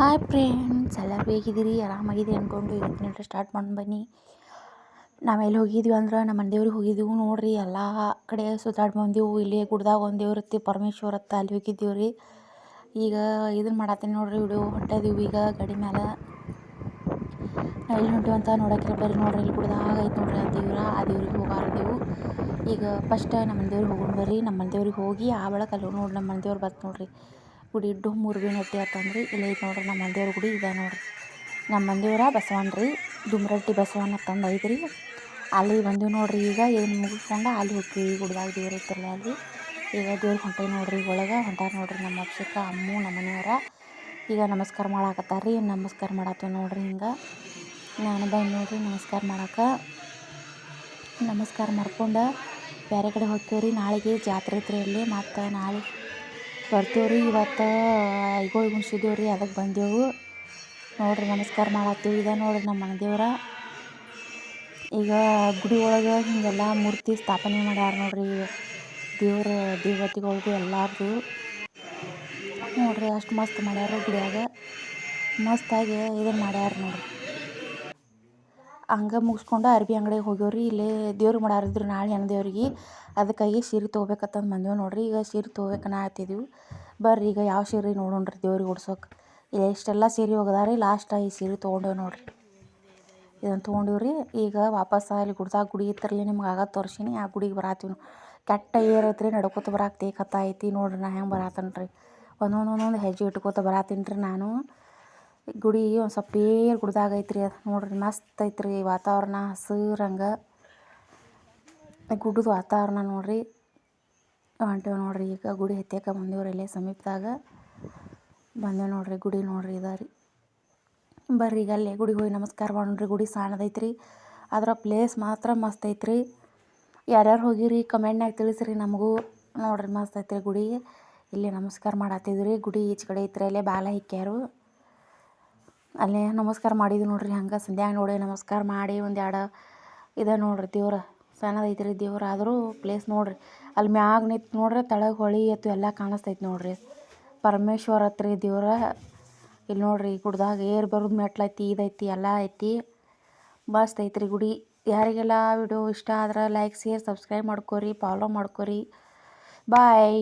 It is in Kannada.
ಹಾಯ್ ಫ್ರೆಂಡ್ಸ್ ಎಲ್ಲರೂ ಹೇಗಿದ್ದೀರಿ? ಆರಾಮಾಗಿದೆ ಅಂದ್ಕೊಂಡು ಇವತ್ತಿನ ಸ್ಟಾರ್ಟ್ ಮಾಡಿ ಬನ್ನಿ. ನಾವೆಲ್ಲಿ ಹೋಗಿದ್ವಿ ಅಂದ್ರೆ ನಮ್ಮ ದೇವ್ರಿಗೆ ಹೋಗಿದ್ದೀವಿ ನೋಡ್ರಿ. ಎಲ್ಲ ಕಡೆ ಸುತ್ತಾಡಿ ಬಂದೆವು. ಇಲ್ಲಿ ಗುಡ್ದಾಗ ಒಂದು ದೇವ್ರ ಪರಮೇಶ್ವರ ಅತ್ತ ಅಲ್ಲಿ ಹೋಗಿದ್ದೀವಿ ರೀ. ಈಗ ಇದನ್ನು ಮಾಡತ್ತೀನಿ ನೋಡಿರಿ ವಿಡಿಯೋ ಹೊಂಟದೀವಿ ಈಗ ಗಾಡಿ ಮೇಲೆ ನಾವು ಎಲ್ಲಿ ಹೊಂಟಿವಂತ ಅಂತ ನೋಡಕ್ಕೆ ಬರ್ರಿ ನೋಡ್ರಿ. ಇಲ್ಲಿ ಗುಡ್ದಾಗ ಐತೆ ನೋಡ್ರಿ ಆ ದೇವ್ರ. ಆ ದೇವ್ರಿಗೆ ಹೋಗಾರದೆವು ಈಗ ಫಸ್ಟ್ ನಮ್ಮ ದೇವ್ರಿಗೆ ಹೋಗೋಣ ಬರ್ರಿ. ನಮ್ಮ ದೇವ್ರಿಗೆ ಹೋಗಿ ಆ ಬಳಕ ಅಲ್ಲಿ ನೋಡಿ ನಮ್ಮ ದೇವ್ರು ಬತ್ತು ನೋಡ್ರಿ. ಗುಡಿ ಇಡ್ಡು ಮುರುಗಿನ ಹಟ್ಟಿ ಅಂತಂದ್ರಿ ಇಲ್ಲಿ ಐತೆ ನೋಡ್ರಿ ನಮ್ಮ ಮಂದಿಯವ್ರ ಗುಡಿ ಇದೆ ನೋಡ್ರಿ. ನಮ್ಮ ಮಂದಿಯವರ ಬಸವಣ್ಣ ರೀ, ದುಮ್ರಟ್ಟಿ ಬಸವಣ್ಣ ತಂದು ಐತ್ರಿ. ಅಲ್ಲಿ ಬಂದೀವಿ ನೋಡ್ರಿ ಈಗ ಏನು ಮುಗಿಸ್ಕೊಂಡು ಅಲ್ಲಿ ಹೋಗ್ತೀವಿ. ಗುಡ್ದಾಗ ದೇವ್ರು ಐತ್ರಲ್ಲ ಅಲ್ಲಿ. ಈಗ ದೇವ್ರಿಗೆ ಹೊಂಟೇವಿ ನೋಡ್ರಿ ಒಳಗೆ. ಹೊಂಟಾರ ನೋಡ್ರಿ ನಮ್ಮ ಅಭಿಷೇಕ, ಅಮ್ಮು, ನಮ್ಮ ಮನೆಯವ್ರ. ಈಗ ನಮಸ್ಕಾರ ಮಾಡಾಕತ್ತಾರ ರೀ ನಮಸ್ಕಾರ ಮಾಡತ್ತೀವಿ ನೋಡ್ರಿ ಹಿಂಗೆ. ನಾನು ಬಂದು ನೋಡ್ರಿ ನಮಸ್ಕಾರ ಮಾಡಕ್ಕೆ ನಮಸ್ಕಾರ ಮಾಡ್ಕೊಂಡು ಬೇರೆ ಕಡೆ ಹೋಗ್ತೀವಿ ರೀ ನಾಳೆಗೆ ಜಾತ್ರೆ ಐತ್ರಿ ಅಲ್ಲಿ. ಮತ್ತು ನಾಳೆ ಬರ್ತೀವಿ ರೀ ಇವತ್ತು ಐಗೋಳಿಗೆ ರೀ ಅದಕ್ಕೆ ಬಂದೆವು. ನೋಡ್ರಿ ನಮಸ್ಕಾರ ಮಾಡತ್ತೀವಿ. ಇದೆ ನೋಡ್ರಿ ನಮ್ಮ ಮನೆ ದೇವ್ರ ಈಗ ಗುಡಿ ಒಳಗೆ ಹಿಂಗೆಲ್ಲ ಮೂರ್ತಿ ಸ್ಥಾಪನೆ ಮಾಡ್ಯಾರ ನೋಡ್ರಿ ದೇವ್ರ ದೇವತೆಗಳಿಗೂ ಎಲ್ಲಾರ್ದು. ನೋಡ್ರಿ ಅಷ್ಟು ಮಸ್ತ್ ಮಾಡ್ಯಾರ ಗುಡಿಯಾಗ. ಮಸ್ತಾಗಿ ಇದನ್ನು ಮಾಡ್ಯಾರ ನೋಡ್ರಿ. ಹಂಗೆ ಮುಗಿಸ್ಕೊಂಡು ಅರ್ಬಿ ಅಂಗಡಿಗೆ ಹೋಗ್ಯವ್ರಿ. ಇಲ್ಲೇ ದೇವ್ರಿಗೆ ಮಾಡಾರಿದ್ರು ನಾಳೆ ಹೆಣ್ಣು ದೇವ್ರಿಗೆ. ಅದಕ್ಕಾಗಿ ಸೀರೆ ತೊಗೋಬೇಕಂತಂದು ಬಂದೇವು ನೋಡಿರಿ. ಈಗ ಸೀರೆ ತೊಗೋಬೇಕನ್ನ ಆತಿದ್ದೀವಿ ಬರ್ರಿ ಈಗ ಯಾವ ಸೀರೆ ನೋಡೋಣ್ರಿ ದೇವ್ರಿಗೆ ಉಡ್ಸೋಕೆ. ಇಷ್ಟೆಲ್ಲ ಸೀರೆ ಒಗದಾರಿ ಲಾಸ್ಟ್ ಈ ಸೀರೆ ತೊಗೊಂಡೇವು ನೋಡಿರಿ. ಇದನ್ನು ತೊಗೊಂಡಿವ್ರಿ. ಈಗ ವಾಪಸ್ ಅಲ್ಲಿ ಗುಡ್ದಾಗ ಗುಡಿ ಇತ್ತರಲ್ಲಿ ನಿಮ್ಗೆ ಆಗ ತೋರಿಸಿನಿ. ಆ ಗುಡಿಗೆ ಬರಾತೀವಿ ಕೆಟ್ಟ ಏರೈತ್ರಿ ನಡ್ಕೋತ ಬರಾಕ್ತಿ ಕತ್ತ ಐತಿ. ನೋಡ್ರಿ ನಾ ಹೆಂಗೆ ಬರಾತನ್ರಿ. ಒಂದೊಂದು ಒಂದೊಂದು ಹೆಜ್ಜೆ ಇಟ್ಕೋತ ಬರಾತೀನಿ ರೀ ನಾನು. ಗುಡಿ ಒಂದು ಸ್ವಲ್ಪ ಏರ್ ಗುಡ್ದಾಗ ಐತ್ರಿ ಅದು ನೋಡ್ರಿ ಮಸ್ತ್ ಐತ್ರಿ ವಾತಾವರಣ ಹಸಿರಂಗೆ ಗುಡ್ಡದ ವಾತಾವರಣ ನೋಡ್ರಿ. ಹೊಂಟೇವು ನೋಡ್ರಿ ಈಗ ಗುಡಿ ಹತ್ಯಾಕ ಬಂದೇವ್ರಿ ಇಲ್ಲೇ ಸಮೀಪದಾಗ. ಬಂದೇವೆ ನೋಡ್ರಿ ಗುಡಿ ನೋಡ್ರಿ ಇದಾರಿ ಬರ್ರಿ ಈಗ ಅಲ್ಲೇ ಗುಡಿಗೆ ಹೋಗಿ ನಮಸ್ಕಾರ ಮಾಡೋಣ್ರಿ ಗುಡಿ ಸಣ್ಣದೈತ್ರಿ ಅದರ ಪ್ಲೇಸ್ ಮಾತ್ರ ಮಸ್ತ್ ಐತ್ರಿ. ಯಾರ್ಯಾರು ಹೋಗಿರಿ ಕಮೆಂಟ್ನಾಗ ತಿಳಿಸ್ರಿ ನಮಗೂ. ನೋಡ್ರಿ ಮಸ್ತ್ ಐತ್ರಿ ಗುಡಿ. ಇಲ್ಲಿ ನಮಸ್ಕಾರ ಮಾಡತ್ತಿದ್ರಿ ಗುಡಿ ಈಚೆ ಕಡೆ ಐತ್ರಿ ಅಲ್ಲೇ ಬಾಲ ಇಕ್ಕ್ಯಾರು ಅಲ್ಲೇ ನಮಸ್ಕಾರ ಮಾಡಿದ್ವಿ ನೋಡ್ರಿ ಹಂಗೆ ಸಂಧ್ಯಾಗ ನೋಡಿ ನಮಸ್ಕಾರ ಮಾಡಿ ಒಂದು ಎರಡು ಇದೆ ನೋಡ್ರಿ ದೇವ್ರ ಸಣ್ಣದೈತ್ರಿ ದೇವ್ರ ಆದರೂ ಪ್ಲೇಸ್ ನೋಡ್ರಿ. ಅಲ್ಲಿ ಮ್ಯಾಗ ನಿಂತು ನೋಡ್ರಿ ತಳಗೆ ಹೊಳಿ ಎತ್ತು ಎಲ್ಲ ಕಾಣಿಸ್ತೈತೆ ನೋಡ್ರಿ. ಪರಮೇಶ್ವರ ಹತ್ರಿ ದೇವ್ರ ಇಲ್ಲಿ ನೋಡ್ರಿ ಗುಡ್ದಾಗ ಏರ್ ಬರೋದು ಮೆಟ್ಲೈತಿ ಇದೈತಿ ಎಲ್ಲ ಐತಿ. ಮಸ್ತ್ ಐತ್ರಿ ಗುಡಿ. ಯಾರಿಗೆಲ್ಲ ವಿಡಿಯೋ ಇಷ್ಟ ಆದ್ರೆ ಲೈಕ್ ಶೇರ್ ಸಬ್ಸ್ಕ್ರೈಬ್ ಮಾಡ್ಕೊರಿ ಫಾಲೋ ಮಾಡ್ಕೊರಿ. ಬಾಯ್